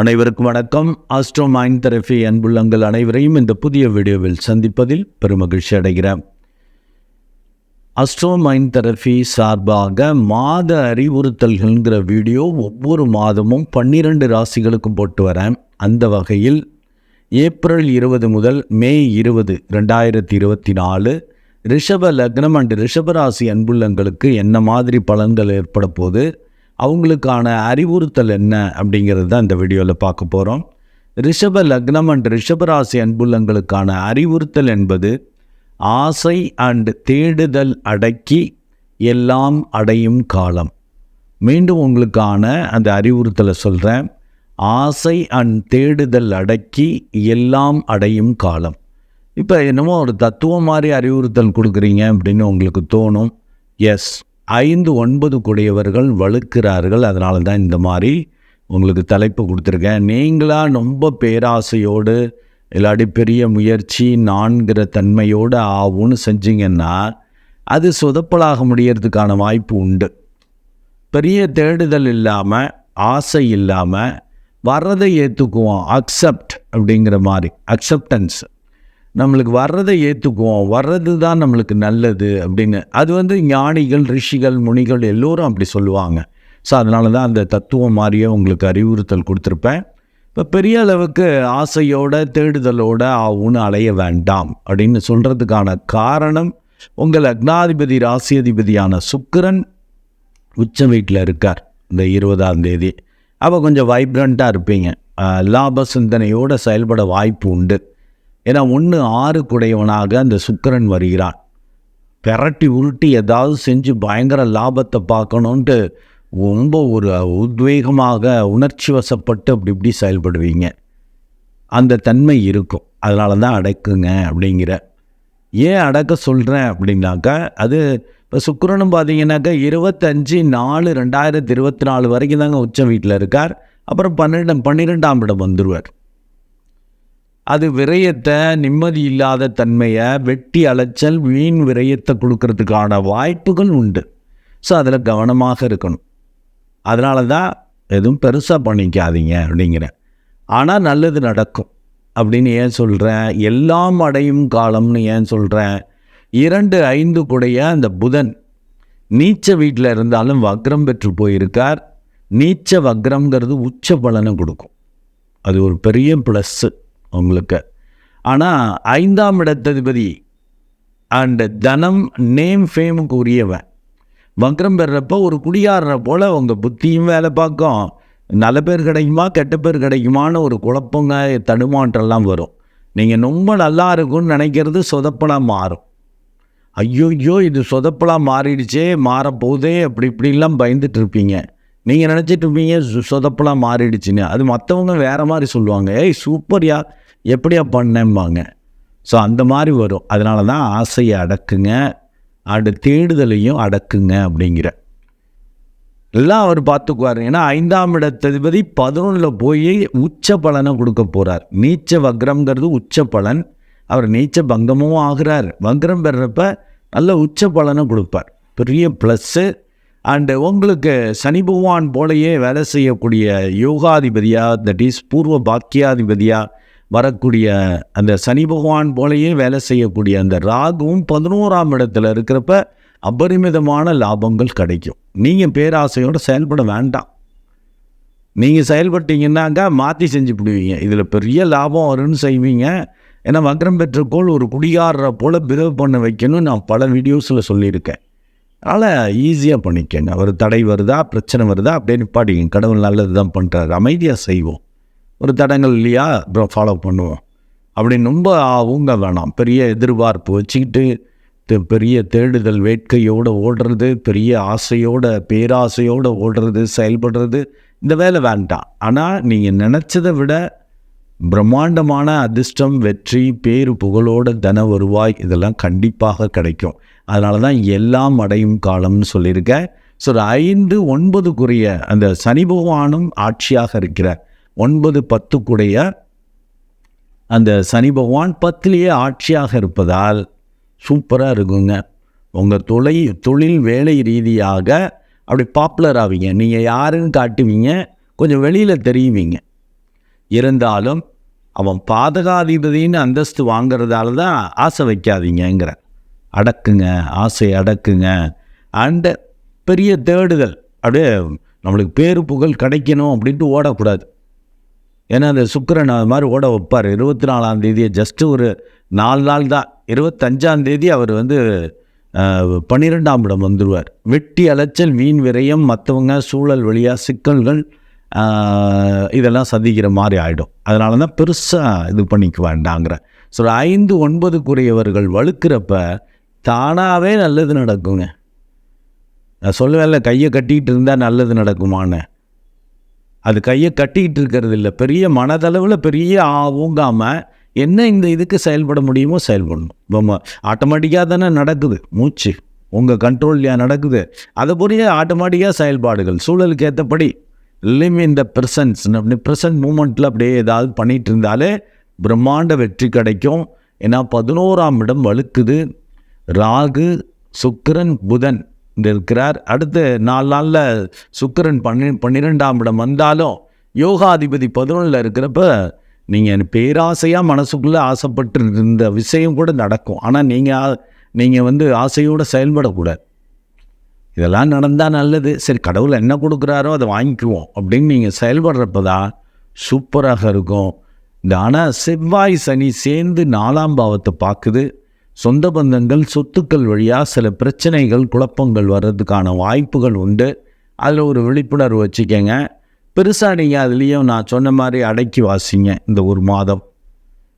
அனைவருக்கும் வணக்கம். Astro mind therapy அன்புள்ளங்கள் அனைவரையும் இந்த புதிய வீடியோவில் சந்திப்பதில் பெருமகிழ்ச்சி அடைகிறேன். அஸ்ட்ரோ மைண்ட் தெரபி சார்பாக மாத அறிவுறுத்தல்கள்ங்கிற வீடியோ ஒவ்வொரு மாதமும் பன்னிரண்டு ராசிகளுக்கும் போட்டு வரேன். அந்த வகையில் ஏப்ரல் இருபது முதல் மே இருபது ரெண்டாயிரத்தி இருபத்தி நாலு ரிஷப லக்னம் அண்ட் ரிஷபராசி அன்புள்ளங்களுக்கு என்ன மாதிரி பலன்கள் ஏற்பட போகுது? அவங்களுக்கான அறிவுறுத்தல் என்ன அப்படிங்கிறது தான் இந்த வீடியோவில் பார்க்க போகிறோம் ரிஷப லக்னம் அண்ட் ரிஷபராசி அன்புள்ளங்களுக்கான அறிவுறுத்தல் என்பது ஆசை அண்ட் தேடுதல் அடக்கி எல்லாம் அடையும் காலம். மீண்டும் உங்களுக்கான அந்த அறிவுறுத்தலை சொல்கிறேன் ஆசை அண்ட் தேடுதல் அடக்கி எல்லாம் அடையும் காலம். இப்போ என்னமோ ஒரு தத்துவம் மாதிரி அறிவுறுத்தல் கொடுக்குறீங்க அப்படின்னு உங்களுக்கு தோணும். எஸ் ஐந்து ஒன்பது கூடியவர்கள் வழுக்கிறார்கள். அதனால தான் இந்த மாதிரி உங்களுக்கு தலைப்பு கொடுத்துருக்கேன். நீங்களாக ரொம்ப பேராசையோடு இல்லாட்டி பெரிய முயற்சி நான்கிற தன்மையோடு ஆகும்னு செஞ்சிங்கன்னா அது சொதப்பலாக முடியறதுக்கான வாய்ப்பு உண்டு. பெரிய தேடுதல் இல்லாமல் ஆசை இல்லாமல் வர்றதை ஏற்றுக்குவோம் அக்செப்ட் அப்படிங்கிற மாதிரி. அக்செப்டன்ஸ் நம்மளுக்கு வர்றதை ஏற்றுக்குவோம் வர்றது தான் நம்மளுக்கு நல்லது அப்படின்னு. அது வந்து ஞானிகள் ரிஷிகள் முனிகள் எல்லோரும் அப்படி சொல்லுவாங்க. ஸோ அதனால தான் அந்த தத்துவம் மாதிரியே உங்களுக்கு அறிவுறுத்தல் கொடுத்துருப்பேன். இப்போ பெரிய அளவுக்கு ஆசையோட தேடுதலோட ஆவுன்னு அலைய வேண்டாம் அப்படின்னு சொல்கிறதுக்கான காரணம் உங்கள் அக்னாதிபதி ராசியதிபதியான சுக்கிரன் உச்ச வீட்டில் இருக்கார் இந்த இருபதாம் தேதி. அப்போ கொஞ்சம் வைப்ரண்ட்டாக இருப்பீங்க. லாப சிந்தனையோடு செயல்பட வாய்ப்பு உண்டு. ஏன்னா ஒன்று ஆறு குடையவனாக அந்த சுக்கரன் வருகிறான். பெரட்டி உருட்டி ஏதாவது செஞ்சு பயங்கர லாபத்தை பார்க்கணுன்ட்டு ரொம்ப ஒரு உத்வேகமாக உணர்ச்சி வசப்பட்டு அப்படி இப்படி செயல்படுவீங்க. அந்த தன்மை இருக்கும். அதனால தான் அடக்குங்க அப்படிங்கிற. ஏன் அடக்க சொல்கிறேன் அப்படின்னாக்கா அது இப்போ சுக்கரனும் பார்த்தீங்கன்னாக்கா இருபத்தஞ்சி நாலு ரெண்டாயிரத்தி இருபத்தி நாலு வரைக்கும் தாங்க உச்ச வீட்டில் இருக்கார். அப்புறம் பன்னெண்டு பன்னிரெண்டாம் இடம் வந்துடுவார் அது விரயத்தை நிம்மதி இல்லாத தன்மையை வெட்டி அலைச்சல் வீண் விரயத்தை கொடுக்கறதுக்கான வாய்ப்புகள் உண்டு. ஸோ அதில் கவனமாக இருக்கணும். அதனால தான் எதுவும் பெருசாக பண்ணிக்காதீங்க அப்படிங்கிறேன் ஆனால் நல்லது நடக்கும் அப்படின்னு ஏன் சொல்கிறேன் எல்லாம் அடையும் காலம்னு ஏன் சொல்கிறேன் இரண்டு ஐந்து கூடைய அந்த புதன் நீச்ச வீட்டில் இருந்தாலும் வக்ரம் பெற்று போயிருக்கார். நீச்ச வக்ரம்ங்கிறது உச்ச பலனை கொடுக்கும். அது ஒரு பெரிய ப்ளஸ்ஸு உங்களுக்கு. ஆனால் ஐந்தாம் இடத்ததிபதி அண்ட் தனம் நேம் ஃபேமுக்கு உரியவன் வக்ரம் பெறப்போ ஒரு குடியாடுற போல் உங்கள் புத்தியும் வேலை பார்க்கும். நல்ல பேர் கிடைக்குமா கெட்ட பேர் கிடைக்குமான்னு ஒரு குழப்பங்க தடுமாற்றம்லாம் வரும். நீங்கள் ரொம்ப நல்லா இருக்கும்னு நினைக்கிறது சொதப்பலாக மாறும். ஐயோ ஐயோ இது சொதப்பலாக மாறிடுச்சே மாறப்போதே அப்படி இப்படிலாம் பயந்துட்டு இருப்பீங்க. நீங்கள் நினச்சிட்டு இருப்பீங்க சொதப்பலாக மாறிடுச்சுன்னு. அது மற்றவங்க வேறு மாதிரி சொல்லுவாங்க. ஏய் சூப்பர்யா எப்படியா பண்ணேம்பாங்க? ஸோ அந்த மாதிரி வரும். அதனால தான் ஆசையை அடக்குங்க. அடு தேடுதலையும் அடக்குங்க அப்படிங்கிற. எல்லாம் அவர் பார்த்துக்குவார். ஏன்னா ஐந்தாம் இடத்ததிபதி பதினொன்றில் போய் உச்ச பலனை கொடுக்க போகிறார் நீச்ச வக்ரம்ங்கிறது உச்ச பலன். அவர் நீச்ச பங்கமும் ஆகிறார். வக்ரம் பெறப்ப நல்ல உச்ச பலனை கொடுப்பார். பெரிய ப்ளஸ்ஸு அண்டு உங்களுக்கு சனி பகவான் போலயே வேலை செய்யக்கூடிய யோகாதிபதியாக தட் இஸ் பூர்வ பாக்கியாதிபதியாக வரக்கூடிய அந்த சனி பகவான் போலேயே வேலை செய்யக்கூடிய அந்த ராகுவும் பதினோராம் இடத்துல இருக்கிறப்ப அபரிமிதமான லாபங்கள் கிடைக்கும். நீங்கள் பேராசையோடு செயல்பட வேண்டாம். நீங்கள் செயல்பட்டீங்கன்னாக்கா மாற்றி செஞ்சு பிடிவீங்க. இதில் பெரிய லாபம் வரும்னு செய்வீங்க. ஏன்னா வக்ரம் பெற்ற கோள் ஒரு குடிகாரரை போல் பிதவு பண்ண வைக்கணும்னு நான் பல வீடியோஸில் சொல்லியிருக்கேன். அதனால் ஈஸியாக பண்ணிக்கங்க. ஒரு தடை வருதா பிரச்சனை வருதா அப்படியே நிப்பாட்டிங்க கடவுள் நல்லது தான் பண்ணுறாரு அமைதியாக செய்வோம். ஒரு தடங்கள் இல்லையா? அப்புறம் ஃபாலோ பண்ணுவோம். அப்படின்னு ரொம்ப ஆவுங்க வேணாம். பெரிய எதிர்பார்ப்பு வச்சுக்கிட்டு பெரிய தேடுதல் வேட்கையோடு ஓடுறது பெரிய ஆசையோட பேராசையோடு ஓடுறது செயல்படுறது இந்த வேலை வேண்டாம். ஆனால் நீங்கள் நினச்சதை விட பிரம்மாண்டமான அதிர்ஷ்டம் வெற்றி பேரு புகழோட தன வருவாய் இதெல்லாம் கண்டிப்பாக கிடைக்கும். அதனால தான் எல்லாம் அடையும் காலம்னு சொல்லியிருக்கேன் ஸோ ஒரு ஐந்து ஒன்பதுக்குரிய அந்த சனி பகவானும் ஆட்சியாக இருக்கிறார். ஒன்பது பத்துக்குடைய அந்த சனி பகவான் பத்திலேயே ஆட்சியாக இருப்பதால் சூப்பராக இருக்குங்க. உங்கள் தொலை தொழில் வேலை ரீதியாக அப்படி பாப்புலர் ஆவீங்க. நீங்கள் யாருன்னு காட்டுவீங்க. கொஞ்சம் வெளியில் தெரியுவீங்க. இருந்தாலும் அவன் பாதகாதிபதின்னு அந்தஸ்து வாங்குறதால தான் ஆசை வைக்காதீங்கங்கிற. அடக்குங்க ஆசை அடக்குங்க. அண்ட் பெரிய தேடுதல். அப்படியே நம்மளுக்கு பேரு புகழ் கிடைக்கணும் அப்படின்ட்டு ஓடக்கூடாது. ஏன்னா அந்த சுக்கரன் அது மாதிரி ஓட வைப்பார். இருபத்தி நாலாம் தேதியை ஜஸ்ட்டு ஒரு நாலு நாள் தான். இருபத்தஞ்சாம் தேதி அவர் வந்து பன்னிரெண்டாம் இடம் வந்துடுவார் வெட்டி அலைச்சல் வீண் விரயம் மற்றவங்க சூழல் வழியாக சிக்கல்கள் இதெல்லாம் சந்திக்கிற மாதிரி ஆகிடும் அதனால தான் பெருசாக இது பண்ணிக்க வேண்டாங்கிற ஸோ ஐந்து ஒன்பதுக்குரியவர்கள் வழுக்கிறப்ப தானாகவே நல்லது நடக்குங்க. நான் சொல்லுவேன்ல கையை கட்டிக்கிட்டு இருந்தால் நல்லது நடக்குமான்னு. அது கையை கட்டிக்கிட்டு இருக்கிறது இல்லை. பெரிய மனதளவில் பெரிய ஆ- ஊங்காமல் என்ன இந்த இதுக்கு செயல்பட முடியுமோ செயல்படணும். இப்போ ஆட்டோமேட்டிக்காக தானே நடக்குது. மூச்சு உங்கள் கண்ட்ரோல்லையா நடக்குது. அதை புரிய ஆட்டோமேட்டிக்காக செயல்பாடுகள். சூழலுக்கு ஏற்றபடி லிவ் இந்த ப்ரெசன்ஸ் அப்படி ப்ரெசன்ட் மூமெண்ட்டில் அப்படியே ஏதாவது பண்ணிகிட்டு இருந்தாலே பிரம்மாண்ட வெற்றி கிடைக்கும். ஏன்னா பதினோராம் இடம் வலுக்குது. ராகு சுக்கிரன் புதன் இருக்கிறார் அடுத்து நாலு நாளில் சுக்கரன் பன்னி பன்னிரெண்டாம் இடம் வந்தாலும் யோகாதிபதி பதினொன்றில் இருக்கிறப்ப நீங்கள் பேராசையாக மனசுக்குள்ளே ஆசைப்பட்டு இருந்த விஷயம் கூட நடக்கும். ஆனால் நீங்கள் நீங்கள் வந்து ஆசையோடு செயல்படக்கூடாது. இதெல்லாம் நடந்தால் நல்லது. சரி கடவுள் என்ன கொடுக்குறாரோ அதை வாங்கிக்குவோம் அப்படின்னு நீங்கள் செயல்படுறப்ப தான் சூப்பராக இருக்கும். இந்த ஆனால் செவ்வாய் சனி சேர்ந்து நாலாம் பாவத்தை பார்க்குது. சொந்த பந்தங்கள் சொத்துக்கள் வழியாக சில பிரச்சனைகள் குழப்பங்கள் வர்றதுக்கான வாய்ப்புகள் உண்டு. அதில் ஒரு விழிப்புணர்வு வச்சுக்கோங்க. பெருசாக நீங்கள் அதுலேயும் நான் சொன்ன மாதிரி அடக்கி வாசிங்க இந்த ஒரு மாதம்.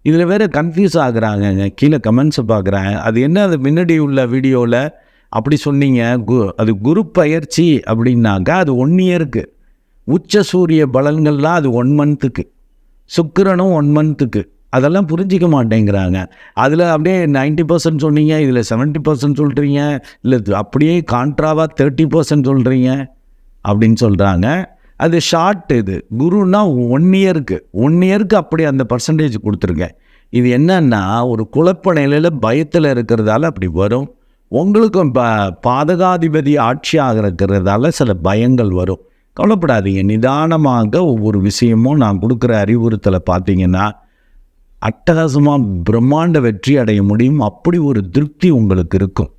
இதில் வேறு கன்ஃபியூஸ் ஆகுறாங்கங்க. கீழே கமெண்ட்ஸை பார்க்குறாங்க அது என்ன? அது முன்னாடி உள்ள வீடியோவில் அப்படி சொன்னீங்க. கு அது குரு பயிற்சி அப்படின்னாக்கா அது ஒன் இயருக்கு உச்ச சூரிய பலன்கள்லாம் அது ஒன் மந்த்துக்கு சுக்கிரனும் ஒன் மந்த்துக்கு அதெல்லாம் புரிஞ்சிக்க மாட்டேங்கிறாங்க. அதில் அப்படியே 90% பர்சன்ட் சொன்னீங்க இதில் 70% பர்சன்ட் சொல்கிறீங்க இல்லை அப்படியே கான்ட்ராவாக தேர்ட்டி பர்சன்ட் சொல்கிறீங்க அப்படின்னு சொல்கிறாங்க அது ஷார்ட் இது. குருன்னா ஒன் இயருக்கு ஒன் இயருக்கு அப்படி அந்த பர்சன்டேஜ் கொடுத்துருங்க. இது என்னன்னா ஒரு குழப்ப நிலையில் பயத்தில் இருக்கிறதால அப்படி வரும். உங்களுக்கும் ப பாதகாதிபதி ஆட்சியாக இருக்கிறதால சில பயங்கள் வரும். கவலைப்படாதீங்க. நிதானமாக ஒவ்வொரு விஷயமும் நான் கொடுக்குற அறிவுறுத்தலை பார்த்தீங்கன்னா அட்டகாசமாக பிரம்மாண்ட வெற்றி அடைய முடியும். அப்படி ஒரு திருப்தி உங்களுக்கு இருக்கும்.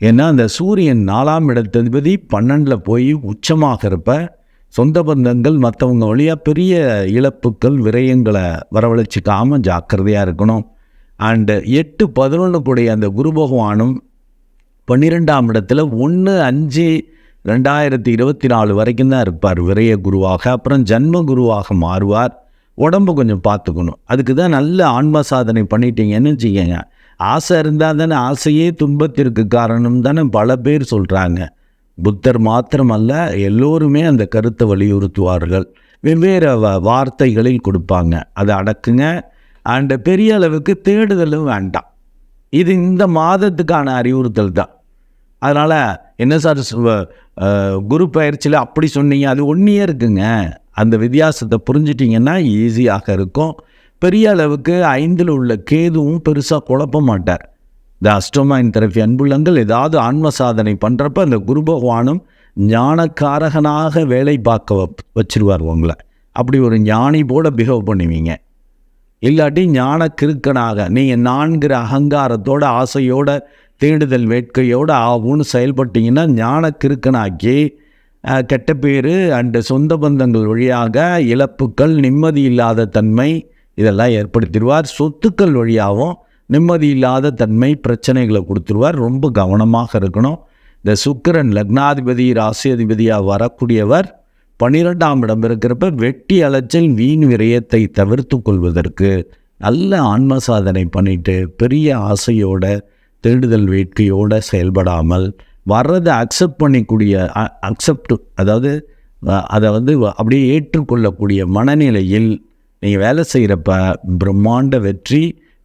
ஏன்னா அந்த சூரியன் நாலாம் இடத்ததிபதி பன்னெண்டில் போய் உச்சமாக இருப்ப. சொந்த பந்தங்கள் மற்றவங்க வழியாக பெரிய இழப்புக்கள் விரயங்களை வரவழைச்சிக்காமல் ஜாக்கிரதையாக இருக்கணும். அண்டு எட்டு பதினொன்று கூடிய அந்த குரு பகவானும் பன்னிரெண்டாம் இடத்துல ஒன்று அஞ்சு ரெண்டாயிரத்தி இருபத்தி நாலு வரைக்கும் தான் இருப்பார். விரய குருவாக அப்புறம் ஜன்ம குருவாக மாறுவார். உடம்பு கொஞ்சம் பார்த்துக்கணும். அதுக்கு தான் நல்ல ஆன்ம சாதனை பண்ணிட்டீங்கன்னு வச்சுக்கோங்க ஆசை இருந்தால் தானே ஆசையே துன்பத்திற்கு காரணம் தானே பல பேர் சொல்கிறாங்க புத்தர் மாத்திரமல்ல எல்லோருமே அந்த கருத்தை வலியுறுத்துவார்கள். வெவ்வேறு வ- வார்த்தைகளில் கொடுப்பாங்க. அதை அடக்குங்க. அண்ட் பெரிய அளவுக்கு தேடுதலும் வேண்டாம். இது இந்த மாதத்துக்கான அறிவுறுத்தல் தான். அதனால் என்ன சார் குரு பயிற்சியில் அப்படி சொன்னீங்க. அது ஒன்றியே இருக்குங்க. அந்த வித்தியாசத்தை புரிஞ்சிட்டிங்கன்னா ஈஸியாக இருக்கும். பெரிய அளவுக்கு ஐந்தில் உள்ள கேதுவும் பெருசாக குழப்ப மாட்டார். இந்த அஷ்டமாயின் தெரப்பி அன்புள்ளங்கள் ஏதாவது ஆன்ம சாதனை பண்ணுறப்ப அந்த குரு பகவானும் ஞானக்காரகனாக வேலை பார்க்க வச்சுருவார் வச்சிருவார் உங்களை. அப்படி ஒரு ஞானி போல பிஹேவ் பண்ணுவீங்க. இல்லாட்டி ஞான கிறுக்கனாக நீங்கள் நான்கிற அகங்காரத்தோட ஆசையோட தேடுதல் வேட்கையோடு ஆகும்னு செயல்பட்டீங்கன்னா ஞான கிறுக்கனாக்கி கெட்ட பேர் அண்டு சொந்த பந்தங்கள் வழியாக இழப்புக்கள் நிம்மதி இல்லாத தன்மை இதெல்லாம் ஏற்படுத்திடுவார். சொத்துக்கள் வழியாகவும் நிம்மதி இல்லாத தன்மை பிரச்சனைகளை கொடுத்துருவார் ரொம்ப கவனமாக இருக்கணும். இந்த சுக்கிரன் லக்னாதிபதி ராசியதிபதியாக வரக்கூடியவர் பன்னிரெண்டாம் இடம் இருக்கிறப்ப வெட்டி அலைச்சல் வீண் விரயத்தை தவிர்த்து கொள்வதற்கு நல்ல ஆன்ம சாதனை பண்ணிட்டு பெரிய ஆசையோட தேடுதல் வேட்கையோடு செயல்படாமல் வர்றதை அக்செப்ட் பண்ணிக்கூடிய அக்செப்ட் அதாவது அதை வந்து அப்படியே ஏற்றுக்கொள்ளக்கூடிய மனநிலையில் நீங்கள் வேலை செய்கிறப்ப பிரம்மாண்ட வெற்றி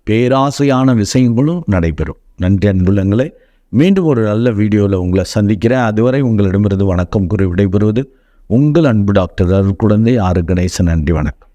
பேராசையான விஷயங்களும் நடைபெறும். நன்றி அன்புள்ளங்களே மீண்டும் ஒரு நல்ல வீடியோவில் உங்களை சந்திக்கிறேன். அதுவரை உங்களிடமிருந்து வணக்கம் கூறி விடைபெறுவது உங்கள் அன்பு டாக்டர் அருள் குழந்தை ஆறு கணேசன். நன்றி வணக்கம்.